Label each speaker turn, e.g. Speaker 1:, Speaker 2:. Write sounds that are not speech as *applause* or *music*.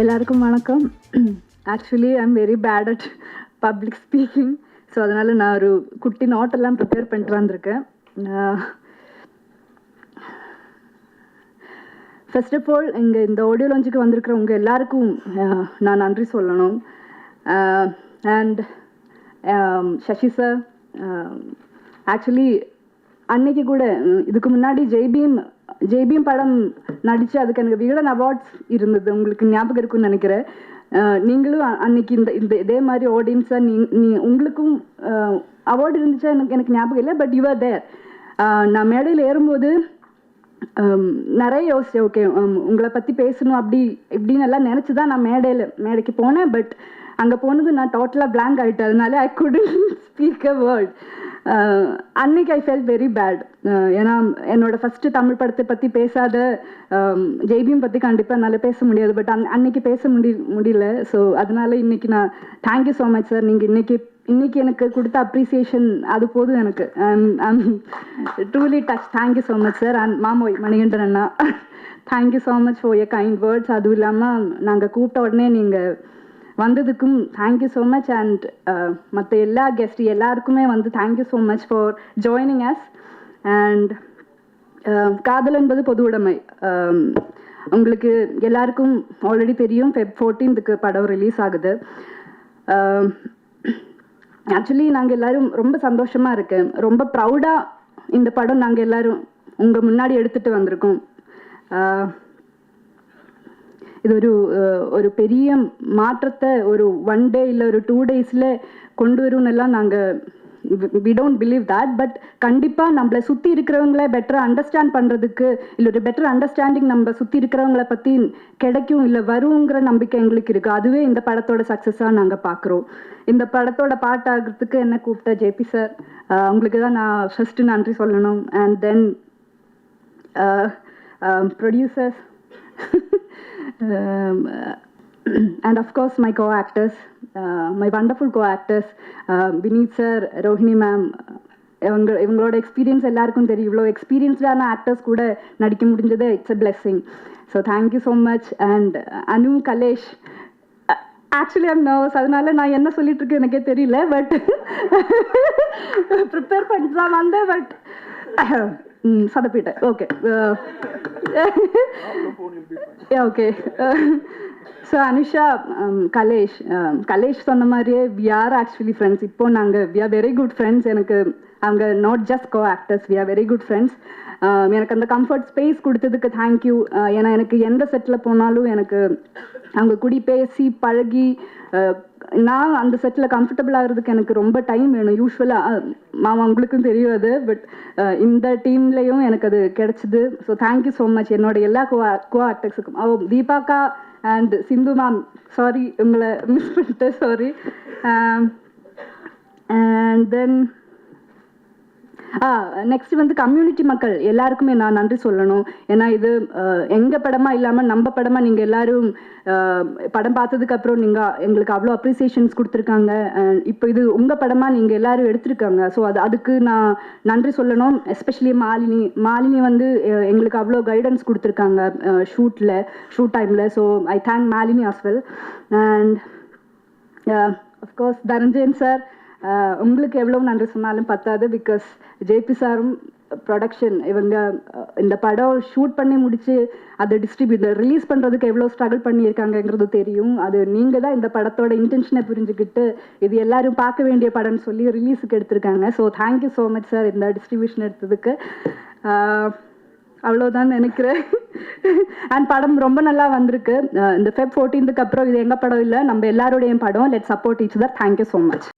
Speaker 1: எல்லாருக்கும் வணக்கம். Actually I am very bad at public speaking so அதனால் நான் ஒரு குட்டி நோட்டெல்லாம் ப்ரிப்பேர் பண்ணிட்டு வந்திருக்கேன். ஃபர்ஸ்ட் ஆஃப் ஆல் இங்கே இந்த ஆடியோ லான்ச்சுக்கு வந்திருக்கிற உங்கள் எல்லாருக்கும் நான் நன்றி சொல்லணும். அண்ட் சசி சார் ஆக்சுவலி அன்னைக்கு கூட இதுக்கு முன்னாடி ஜெய்பீம் ஜெய்பீம் படம் நடித்து அதுக்கு எனக்கு விகடன் அவார்ட்ஸ் இருந்தது. உங்களுக்கு ஞாபகம் இருக்கும்னு நினைக்கிறேன். நீங்களும் அன்னைக்கு இந்த இந்த இதே மாதிரி ஆடியன்ஸாக நீ நீ உங்களுக்கும் அவார்டு இருந்துச்சா எனக்கு எனக்கு ஞாபகம் இல்லை பட் யுவர் தேர் நான் மேடையில் ஏறும்போது நிறைய யோசிச்சேன் ஓகே உங்களை பற்றி பேசணும் அப்படி இப்படின்னு எல்லாம் நினச்சி தான் நான் மேடையில் மேடைக்கு போனேன் பட் அங்கே போனது நான் டோட்டலாக பிளாங்க் ஆகிட்டேன் அதனால I couldn't speak a word அன்னைக்கு ஐ ஃபெல் வெரி பேட் ஏன்னா என்னோட ஃபஸ்ட்டு தமிழ் படத்தை பற்றி பேசாத um, ஜெய்பியும் பற்றி கண்டிப்பாக என்னால் பேச முடியாது பட் அன் அன்னைக்கு பேச முடி முடியல. ஸோ அதனால இன்னைக்கு நான் தேங்க்யூ ஸோ மச் சார் நீங்கள் இன்னைக்கு இன்னைக்கு எனக்கு கொடுத்த அப்ரிசியேஷன் அது போதும் எனக்கு. Truly touch thank you so much sir and மாமோய் மணிகண்டன் அண்ணா thank you so much for a kind words அதுவும் இல்லாமல் நாங்கள் கூப்பிட்ட உடனே நீங்கள் வந்ததுக்கும் thank you so much and மற்ற எல்லா கெஸ்ட் எல்லாருக்குமே வந்து thank you so much for joining us and காதல் என்பது பொது உடைமை. Um, உங்களுக்கு எல்லாருக்கும் ஆல்ரெடி தெரியும் ஃபெப் ஃபோர்டீன்த்துக்கு படம் ரிலீஸ் ஆகுது. Um, ஆக்சுவலி நாங்கள் எல்லோரும் ரொம்ப சந்தோஷமாக இருக்கேன். ரொம்ப ப்ரௌடாக இந்த படம் நாங்கள் எல்லாரும் உங்கள் முன்னாடி எடுத்துகிட்டு வந்திருக்கோம். Uh, இது ஒரு ஒரு பெரிய மாற்றத்தை ஒரு ஒன் டே இல்லை ஒரு டூ டேஸில் கொண்டு வரும்னு எல்லாம் நாங்கள் we don't believe that but கண்டிப்பாக நம்மளை சுற்றி இருக்கிறவங்கள பெட்டராக அண்டர்ஸ்டாண்ட் பண்ணுறதுக்கு இல்லை ஒரு பெட்டர் அண்டர்ஸ்டாண்டிங் நம்ம சுற்றி இருக்கிறவங்கள பற்றி கிடைக்கும் இல்லை வருங்கிற நம்பிக்கை எங்களுக்கு இருக்குது அதுவே இந்த படத்தோட சக்ஸஸாக நாங்கள் பார்க்குறோம் இந்த படத்தோட பாட்டாகிறதுக்கு என்ன கூப்பிட்ட ஜேபி சார் உங்களுக்கு தான் நான் ஃபஸ்ட்டு நன்றி சொல்லணும் and then producers *laughs* um, uh, *clears throat* and of course my co-actors uh, my wonderful co-actors uh, Vineet sir Rohini ma'am uh, இவங்க இவங்களோட எக்ஸ்பீரியன்ஸ் எல்லாருக்கும் தெரியும். இவ்வளோ எக்ஸ்பீரியன்ஸ்டான ஆக்டர்ஸ் கூட நடிக்க முடிஞ்சது. It's a blessing so thank you so much and Anu Kalesh actually I'm nervous அதனால நான் என்ன சொல்லிட்டு இருக்கேன் எனக்கே தெரியல பட் ப்ரிப்பேர் *laughs* பண்ணிட்டு தான் வந்தேன் but *laughs* சதப்பிட்டேன். Okay uh, okay so Anusha Kalesh Kalesh சொன்ன மாதிரியே வி ஆர் ஆக்சுவலி ஃப்ரெண்ட்ஸ் இப்போ நாங்கள் we are very good friends எனக்கு அவங்க not just co actors we are very good friends எனக்கு அந்த கம்ஃபர்ட் ஸ்பேஸ் கொடுத்ததுக்கு தேங்க்யூ uh, ஏன்னா எனக்கு எந்த செட்டில் போனாலும் எனக்கு அவங்க குடி பேசி பழகி uh, நான் அந்த செட்டில் கம்ஃபர்டபுள் ஆகிறதுக்கு எனக்கு ரொம்ப டைம் வேணும். யூஸ்வலாக uh, மாமா உங்களுக்கும் தெரியும் அது பட் இந்த டீம்லேயும் எனக்கு அது கிடச்சிது. ஸோ தேங்க்யூ ஸோ மச் என்னோட எல்லா கோ கோ ஆக்டர்ஸுக்கும் ஓ தீபாக்கா அண்ட் சிந்து மேம் சாரி உங்களை மிஸ் பண்ணிட்டேன் சாரி அண்ட் தென் நெக்ஸ்ட் வந்து கம்யூனிட்டி மக்கள் எல்லாருக்குமே நான் நன்றி சொல்லணும். ஏன்னா இது எங்க படமா இல்லாம நம்ம படமா நீங்க எல்லாரும் படம் பார்த்ததுக்கு அப்புறம் நீங்க எங்களுக்கு அவ்வளோ அப்ரிசியேஷன்ஸ் கொடுத்துருக்காங்க. அண்ட் இப்போ இது உங்க படமா நீங்க எல்லாரும் எடுத்திருக்காங்க. ஸோ அது அதுக்கு நான் நன்றி சொல்லணும். எஸ்பெஷலி மாலினி மாலினி வந்து எங்களுக்கு அவ்வளோ கைடன்ஸ் கொடுத்துருக்காங்க ஷூட்ல ஷூட் டைம்ல so I thank Malini as well and of course Tharanjayan sir உங்களுக்கு எவ்வளோ நன்றி சொன்னாலும் பத்தாது பிகாஸ் ஜேபி சாரும் ப்ரொடக்ஷன் இவங்க இந்த படம் ஷூட் பண்ணி முடிச்சு அதை டிஸ்ட்ரிபியூட் ரிலீஸ் பண்ணுறதுக்கு எவ்வளோ ஸ்ட்ரகிள் பண்ணியிருக்காங்கங்கிறது தெரியும். அது நீங்கள் தான் இந்த படத்தோட இன்டென்ஷனை புரிஞ்சுக்கிட்டு இது எல்லாரும் பார்க்க வேண்டிய படம்னு சொல்லி ரிலீஸுக்கு எடுத்திருக்காங்க. So thank you so much sir இந்த டிஸ்ட்ரிபியூஷன் எடுத்ததுக்கு. அவ்வளோதான் நினைக்கிறேன். அண்ட் படம் ரொம்ப நல்லா வந்திருக்கு. இந்த ஃபெப் ஃபோர்டீன்த்துக்கு அப்புறம் இது எங்கள் படம் இல்லை நம்ம எல்லாருடைய படம். Let support each other thank you so much